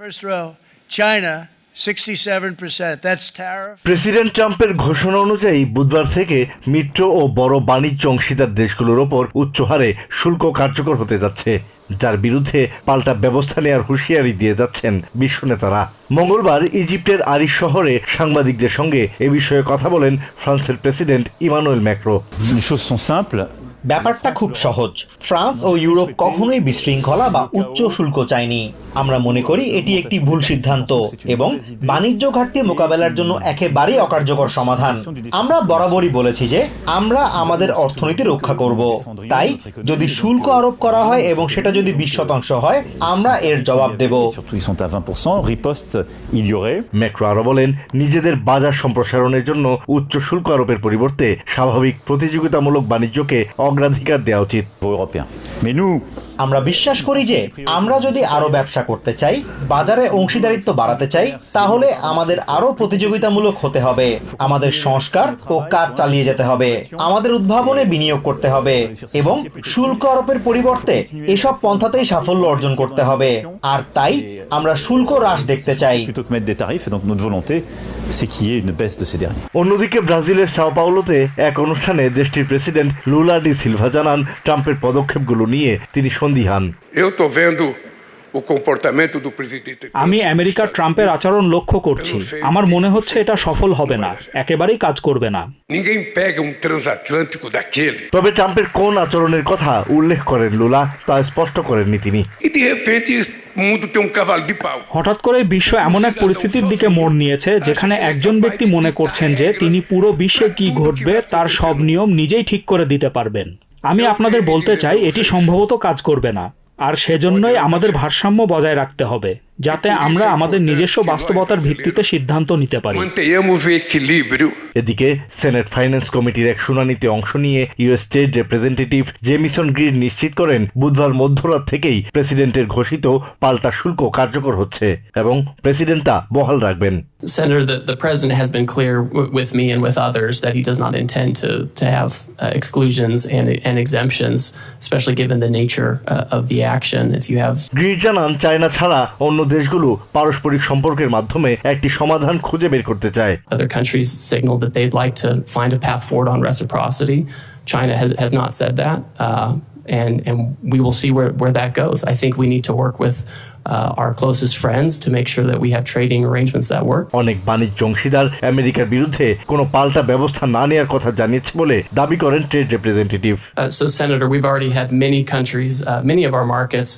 First row, China, 67%. That's tariff. President ট্রাম্পের ঘোষণা অনুযায়ী বুধবার থেকে মিত্র ও বড় বাণিজ্য অংশীদার দেশগুলোর ওপর উচ্চ হারে শুল্ক কার্যকর হতে যাচ্ছে যার বিরুদ্ধে পাল্টা ব্যবস্থা নেওয়ার হুঁশিয়ারি দিয়ে যাচ্ছেন বিশ্ব নেতারা মঙ্গলবার ইজিপ্টের আরিশ শহরে সাংবাদিকদের সঙ্গে এ বিষয়ে কথা বলেন ফ্রান্সের প্রেসিডেন্ট ইমানুয়েল ম্যাক্রো ব্যাপারটা খুব সহজ ফ্রান্স ও ইউরোপ কখনোই বিশৃঙ্খলা বা উচ্চ শুল্ক চায়নি আমরা মনে করি এটি একটি ভুল সিদ্ধান্ত এবং বাণিজ্য ঘাটতি মোকাবেলার জন্য একেবারেই অকার্যকর সমাধান আমরা বরাবরই বলেছি যে আমরা আমাদের অর্থনীতি রক্ষা করব তাই যদি শুল্ক আরোপ করা হয় এবং সেটা যদি বিশ শতাংশ হয় আমরা এর জবাব দেব Surtout, ils sont à 20%. Riposte, il y aurait. Macron আরও বলেন নিজেদের বাজার সম্প্রসারণের জন্য উচ্চ শুল্ক আরোপের পরিবর্তে স্বাভাবিক প্রতিযোগিতামূলক বাণিজ্যকে অগ্রাধিকার দেওয়া উচিত. আমরা বিশ্বাস করি যে আমরা যদি আরও ব্যবসা করতে চাই বাজারে অংশীদারিত্ব বাড়াতে চাই তাহলে আমাদের আরও প্রতিযোগিতামূলক হতে হবে। আমাদের সংস্কার ও কাজ চালিয়ে যেতে হবে। আমাদের উদ্ভাবনে বিনিয়োগ করতে হবে এবং শুল্ক আরোপের পরিবর্তে এসব পন্থাতেই সাফল্য অর্জন করতে হবে। আর তাই আমরা শুল্ক হ্রাস দেখতে চাই। Plutôt que mettre des tarifs, et donc notre volonté, c'est qu'il y ait une baisse de ces derniers. অন্যদিকে ব্রাজিলের সাও পাওলোতে এক অনুষ্ঠানে দেশটির প্রেসিডেন্ট লুলা ডি সিলভা জানান ট্রাম্পের পদক্ষেপগুলো নিয়ে তিনি সন্দিহান। Eu estou vendo আমি আমেরিকার ট্রাম্পের আচরণ লক্ষ্য করছি। আমার মনে হচ্ছে এটা সফল হবে না। একেবারেই কাজ করবে না। Ninguém pega um transatlântico daquele. তবে ট্রাম্পের কোন আচরণের কথা উল্লেখ করেন লুলা তা স্পষ্ট করেননি তিনি। E um হঠাৎ করে বিশ্ব এমন এক পরিস্থিতির দিকে মোড় নিয়েছে যেখানে একজন ব্যক্তি মনে করছেন যে তিনি পুরো বিশ্বে কি ঘটবে তার সব নিয়ম নিজেই ঠিক করে দিতে পারবেন। আমি আপনাদের বলতে চাই এটি সম্ভবত কাজ করবে না। আর সেজন্যই আমাদের ভারসাম্য বজায় রাখতে হবে যাতে আমরা আমাদের নিজস্ব বাস্তবতার ভিত্তিতে সিদ্ধান্ত নিতে পারি। এদিকে সেনেট ফাইন্যান্স কমিটির এক শুনানিতে অংশ নিয়ে US state representative Jamieson Greer নিশ্চিত করেন বুধবার মধ্যরাত থেকেই প্রেসিডেন্টের ঘোষিত পাল্টা শুল্ক কার্যকর হচ্ছে এবং প্রেসিডেন্ট তা বহাল রাখবেন Senator, the, the president has been clear with me and with others that he does not intend to, to have uh, exclusions and, and exemptions, especially given the nature uh, of the action. If you have Greer জানান China ছাড়া অন্য দেশগুলো পারস্পরিক সম্পর্কের মাধ্যমে একটি সমাধান খুঁজে বের করতে চায় other countries signaled that they'd like to find a path forward on reciprocity, China has, has not said that. Uh, and, and we will see where, where that goes. I think we need to work with uh, our closest friends to make sure that we have trading arrangements that work. অনেক বাণিজ্য অংশীদার আমেরিকার বিরুদ্ধে কোনো পাল্টা ব্যবস্থা না নেওয়ার কথা জানিয়েছে বলে দাবি করেন trade representative Uh, so, Senator, we've already had many countries, uh, many of our markets,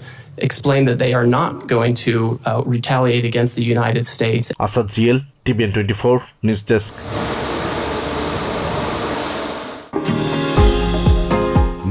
explain that they are not going to uh, retaliate against the United States. Asad real TVN twenty four news desk